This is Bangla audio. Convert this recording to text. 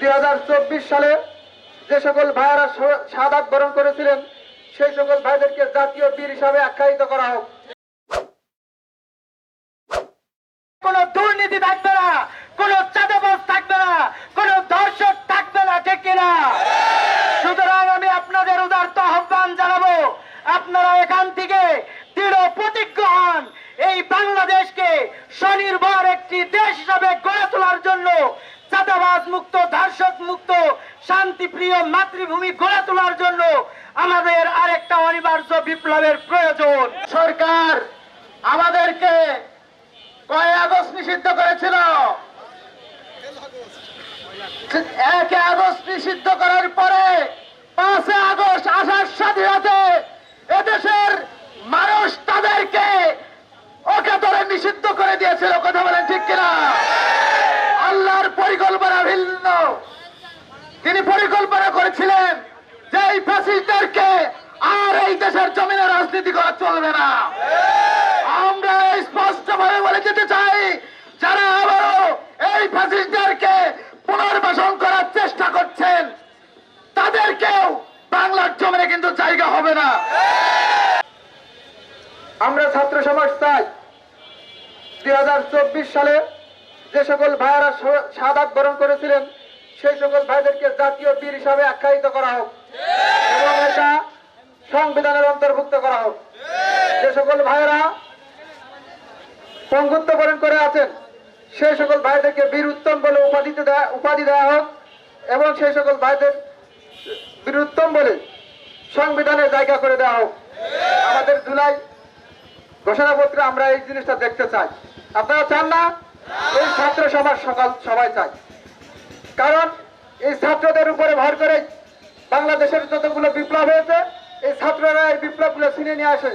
দুই হাজার চব্বিশ সালে যে সকল ভাইয়েরা সাদাত বরণ করেছিলেন, সেই সকল ভাইদেরকে জাতীয় বীর হিসাবে আখ্যায়িত করা হোক। কোন দুর্নীতি থাকবে না, কোন চাঁদাবাজ থাকবে না, কোন দর্শক থাকবে না, ঠিক কিনা? সুতরাং আমি আপনাদের উদার্ত আহ্বান জানাব, আপনারা এখান থেকে দৃঢ় প্রতিজ্ঞ হন, এই বাংলাদেশকে স্বনির্ভর একটি দেশ হিসাবে গড়ে তোলার জন্য চাঁদাবাজ মুক্ত, ধর্ষক মুক্ত, শান্তিপ্রিয় মাতৃভূমি গড়ে তোলার জন্য আমাদের আরেকটা অনিবার্য বিপ্লবের প্রয়োজন। সরকার আমাদেরকে কয় আগস্ট নিষিদ্ধ করেছিল? একে আগস্ট নিষিদ্ধ করার পরে পাঁচে আগস্ট আসার সাথে সাথে এদেশের মানুষ তাদেরকে ওকে ধরে নিষিদ্ধ করে দিয়েছিল। কথা বলেন ঠিক কিনা আল্লাহর পরিকল্পনা ভিন্ন তিনি পরিকল্পনা করেছিলেন যে এই ফ্যাসিস্টদেরকে আর এই দেশের জমিনে রাজনীতি করা চলবে না। আমরা স্পষ্ট ভাবে বলে যেতে চাই, যারা আবারও এই ফ্যাসিস্টদেরকে পুনর্বাসন করার চেষ্টা করছেন, তাদেরকেও বাংলার জমিনে কিন্তু জায়গা হবে না। আমরা ছাত্র সমাজ চাই, দুই সালে যে সকল ভাইয়েরা সাদাত বরণ করেছিলেন সেই সকল ভাইদেরকে জাতীয় বীর হিসাবে আখ্যায়িত করা হোক। এবং এটা সংবিধানের অন্তর্ভুক্ত করা হোক। যে সকল ভাইরা পঙ্গুত্ব বরণ করে আছেন, সেই সকল ভাইদেরকে বীর উত্তম বলে উপাধিতে উপাধি দেওয়া হোক এবং সেই সকল ভাইদের বীর উত্তম বলে সংবিধানের জায়গা করে দেওয়া হোক। আমাদের জুলাই ঘোষণাপত্রে আমরা এই জিনিসটা দেখতে চাই। আপনারা চান না? এই ছাত্র সমাজ সকাল, সবাই চাই কারণ এই ছাত্রদের উপরে ভর করে বাংলাদেশের যতগুলো বিপ্লব হয়েছে, এই ছাত্ররা এই বিপ্লবগুলো ছিনে নিয়ে আসে।